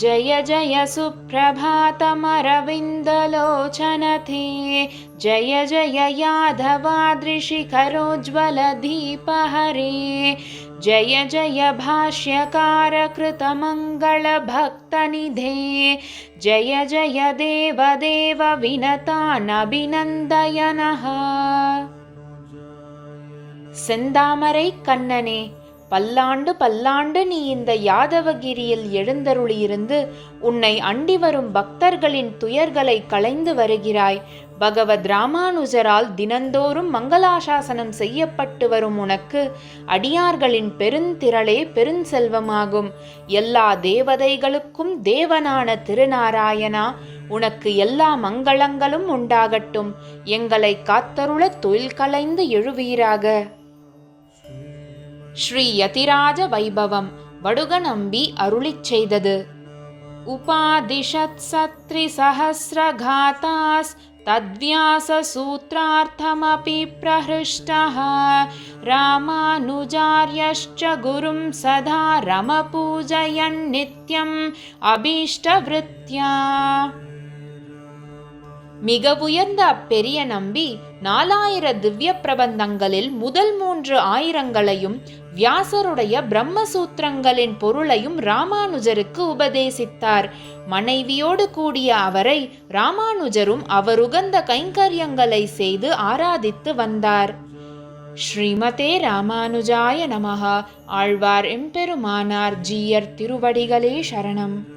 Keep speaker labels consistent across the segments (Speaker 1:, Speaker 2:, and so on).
Speaker 1: जय जय सुप्रभातमरविन्दलोचनथे जय जय यादवादृशिखरोज्ज्वलदीपहरे जय जय भाष्यकारकृतमङ्गलभक्तनिधे जय जय देवदेव विनतानभिनन्दयनः செந்தாமரை கண்ணனே பல்லாண்டு பல்லாண்டு நீ இந்த யாதவகிரியில் எழுந்தருளியிருந்து உன்னை அண்டி வரும் பக்தர்களின் துயர்களை களைந்து வருகிறாய். பகவத் ராமானுஜரால் தினந்தோறும் மங்களாசாசனம் செய்யப்பட்டு வரும் உனக்கு அடியார்களின் பெருந்திரளே பெருஞ்செல்வமாகும். எல்லா தேவதைகளுக்கும் தேவனான திருநாராயணா உனக்கு எல்லா மங்களங்களும் உண்டாகட்டும். எங்களை காத்தருள தொழில் களைந்து எழுவீராக. ஸ்ரீ யதிராஜ வைபவம் வடுகநம்பி அருளிச் செய்தது உபாதிஷத் சத்ரி சஹசிரகாதாஸ் तद्व्याससूत्रार्थमपि प्रहृष्टः रामानुजार्यश्च गुरुं सदा रमपूजयन्नित्यम् अभीष्टवृत्त्या மிக உயர்ந்த அப்பெரிய நம்பி நாலாயிர திவ்ய பிரபந்தங்களில் முதல் மூன்று ஆயிரங்களையும் வியாசருடைய பிரம்மசூத்திரங்களின் பொருளையும் ராமானுஜருக்கு உபதேசித்தார். மனைவியோடு கூடிய அவரை ராமானுஜரும் அவருகந்த கைங்கரியங்களை செய்து ஆராதித்து வந்தார். ஸ்ரீமதே ராமானுஜாய நமகா ஆழ்வார் எம்பெருமானார் ஜீயர் திருவடிகளே சரணம்.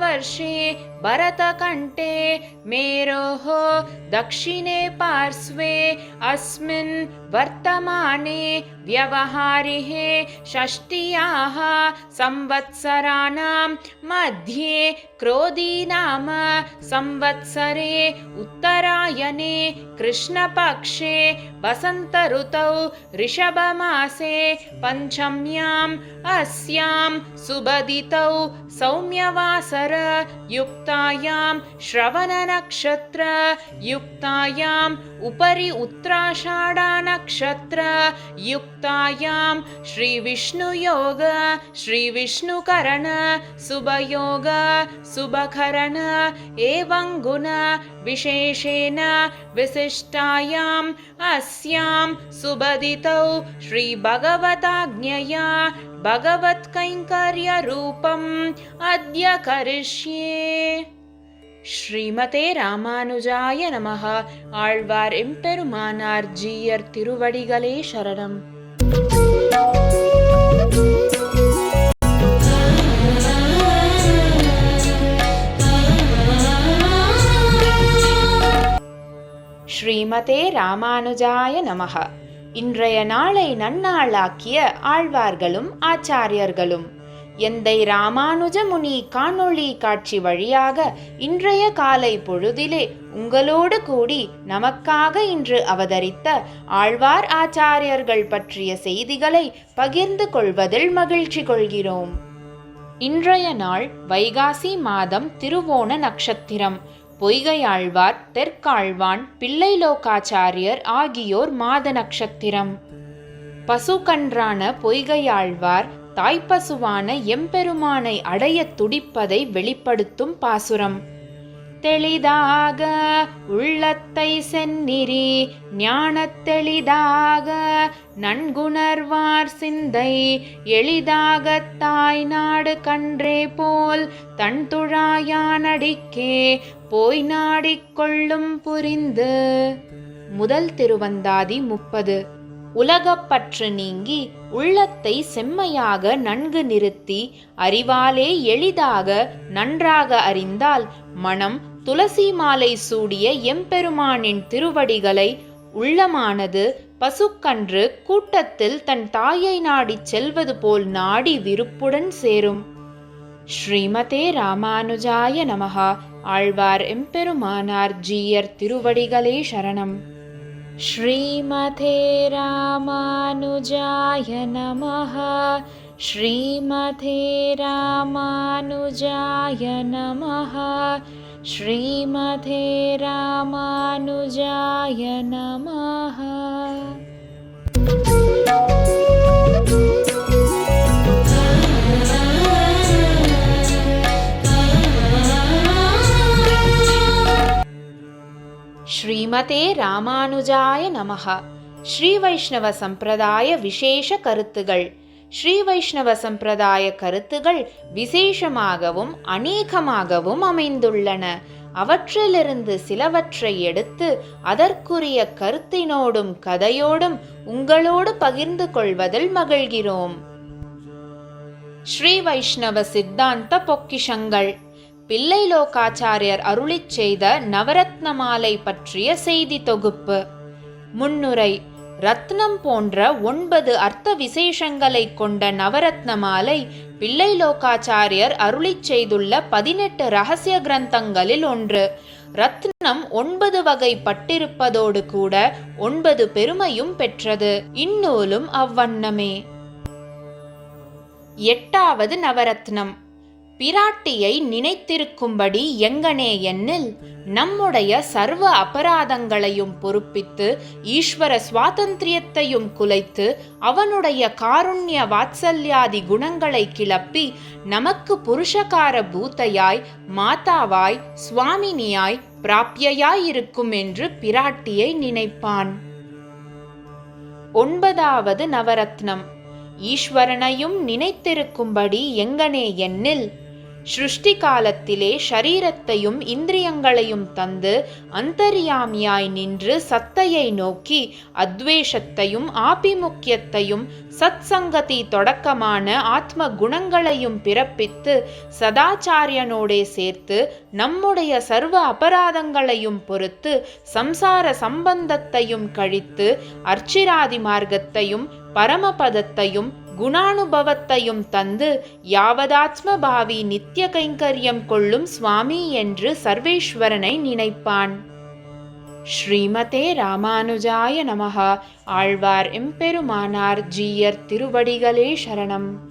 Speaker 1: 二十一。भरतकण्ठे मेरोः दक्षिणे पार्श्वे अस्मिन् वर्तमाने व्यवहारिः षष्ट्याः संवत्सराणां मध्ये क्रोधीनाम संवत्सरे उत्तरायणे कृष्णपक्षे वसन्तऋतौ ऋषभमासे पञ्चम्याम् अस्यां सुबदितौ सौम्यवासर युक्तायां श्रवणनक्षत्र युक्तायाम् उपरि उत्तराषाढानक्षत्र युक्तायां श्रीविष्णुयोग श्रीविष्णुकरण एवं गुण विशेषेण विशिष्टायाम् अस्यां सुबदितौ श्रीभगवताज्ञया भगवत्कैङ्कर्यरूपम् अद्य करिष्ये ஸ்ரீமதே ராமானுஜாய நமக ஆழ்வார் எம்பெருமானார் ஜீயர் திருவடிகளே சரணம் ஸ்ரீமதே ராமானுஜாய நமக இன்றைய நாளை நன்னாளாக்கிய ஆழ்வார்களும் ஆச்சாரியர்களும். எந்தை ராமானுஜ முனி காணொளி காட்சி வழியாக இன்றைய காலை பொழுதிலே உங்களோடு கூடி நமக்காக இன்று அவதரித்த ஆழ்வார் ஆச்சாரியர்கள் பற்றிய செய்திகளை பகிர்ந்து கொள்வதில் மகிழ்ச்சி கொள்கிறோம். இன்றைய நாள் வைகாசி மாதம் திருவோண நட்சத்திரம். பொய்கையாழ்வார் தெற்காழ்வான் பிள்ளைலோகாச்சாரியர் ஆகியோர் மாத நட்சத்திரம் பசுக்கன்றான பொய்கையாழ்வார் தாய்ப்பசுவான எம்பெருமானை அடைய துடிப்பதை வெளிப்படுத்தும் பாசுரம். தெளிதாக உள்ளத்தை செந்நிறி ஞானத்தெளிதாக நன்குணர்வார் சிந்தை எளிதாக தாய் நாடு கன்றே போல் தன் துழாயானடிக்கே போய் நாடிக்கொள்ளும் புரிந்து. முதல் திருவந்தாதி முப்பது. உலகப்பற்று நீங்கி உள்ளத்தை செம்மையாக நன்கு நிறுத்தி அறிவாலே எளிதாக நன்றாக அறிந்தால் மனம் துளசி மாலை சூடிய எம்பெருமானின் திருவடிகளை உள்ளமானது பசுக்கன்று கூட்டத்தில் தன் தாயை நாடிச் செல்வது போல் நாடி விருப்புடன் சேரும் ஸ்ரீமதே ராமானுஜாய நமஹா ஆழ்வார் எம்பெருமானார் ஜீயர் திருவடிகளே சரணம் श्रीमते रामानुजाय नमः श्रीमते रामानुजाय नमः श्रीमते रामानुजाय नमः ஸ்ரீமதே ராமானுஜாய நமஹ ஸ்ரீ வைஷ்ணவ சம்பிரதாய விசேஷ கருத்துகள் ஸ்ரீ வைஷ்ணவ சம்பிரதாய கருத்துகள் விசேஷமாகவும் அநேகமாகவும் அமைந்துள்ளன. அவற்றிலிருந்து சிலவற்றை எடுத்து அதற்குரிய கருத்தினோடும் கதையோடும் உங்களோடு பகிர்ந்து கொள்வதில் மகிழ்கிறோம். ஸ்ரீ வைஷ்ணவ சித்தாந்த பொக்கிஷங்கள். பிள்ளை லோகாச்சாரியர் அருளிச் செய்த நவரத்ன மாலை பற்றிய செய்தி தொகுப்பு. முன்னுரை ரத்னம் போன்ற ஒன்பது அர்த்த விசேஷங்களை கொண்ட நவரத்ன மாலை பிள்ளை லோகாச்சாரியர் அருளி செய்துள்ள பதினெட்டு ரகசிய கிரந்தங்களில் ஒன்று. ரத்னம் ஒன்பது வகை பட்டிருப்பதோடு கூட ஒன்பது பெருமையும் பெற்றது. இந்நூலும் அவ்வண்ணமே. எட்டாவது நவரத்னம். பிராட்டியை நினைத்திருக்கும்படி எங்கனே எண்ணில் நம்முடைய சர்வ அபராதங்களையும் பொறுப்பித்து ஈஸ்வர சுவாதந்திரியத்தையும் குலைத்து அவனுடைய காருண்ய வாத்சல்யாதி குணங்களை கிளப்பி நமக்கு புருஷகார பூத்தையாய் மாதாவாய் சுவாமினியாய் பிராப்பியாயிருக்கும் என்று பிராட்டியை நினைப்பான். ஒன்பதாவது நவரத்னம். ஈஸ்வரனையும் நினைத்திருக்கும்படி எங்கனே எண்ணில் காலத்திலே ஷரீரத்தையும் இந்திரியங்களையும் தந்து அந்தரியாமியாய் நின்று சத்தையை நோக்கி அத்வேஷத்தையும் ஆபிமுக்கியத்தையும் சத் சங்கதி தொடக்கமான ஆத்ம குணங்களையும் பிறப்பித்து சதாச்சாரியனோடே சேர்த்து நம்முடைய சர்வ அபராதங்களையும் பொறுத்து சம்சார சம்பந்தத்தையும் கழித்து அர்ச்சிராதி மார்க்கத்தையும் பரமபதத்தையும் குணானுபவத்தையும் தந்து யாவதாத்ம பாவி நித்திய கைங்கரியம் கொள்ளும் சுவாமி என்று சர்வேஸ்வரனை நினைப்பான். ஸ்ரீமதே ராமானுஜாய நமஹா. ஆழ்வார் எம்பெருமானார் ஜீயர் திருவடிகளே சரணம்.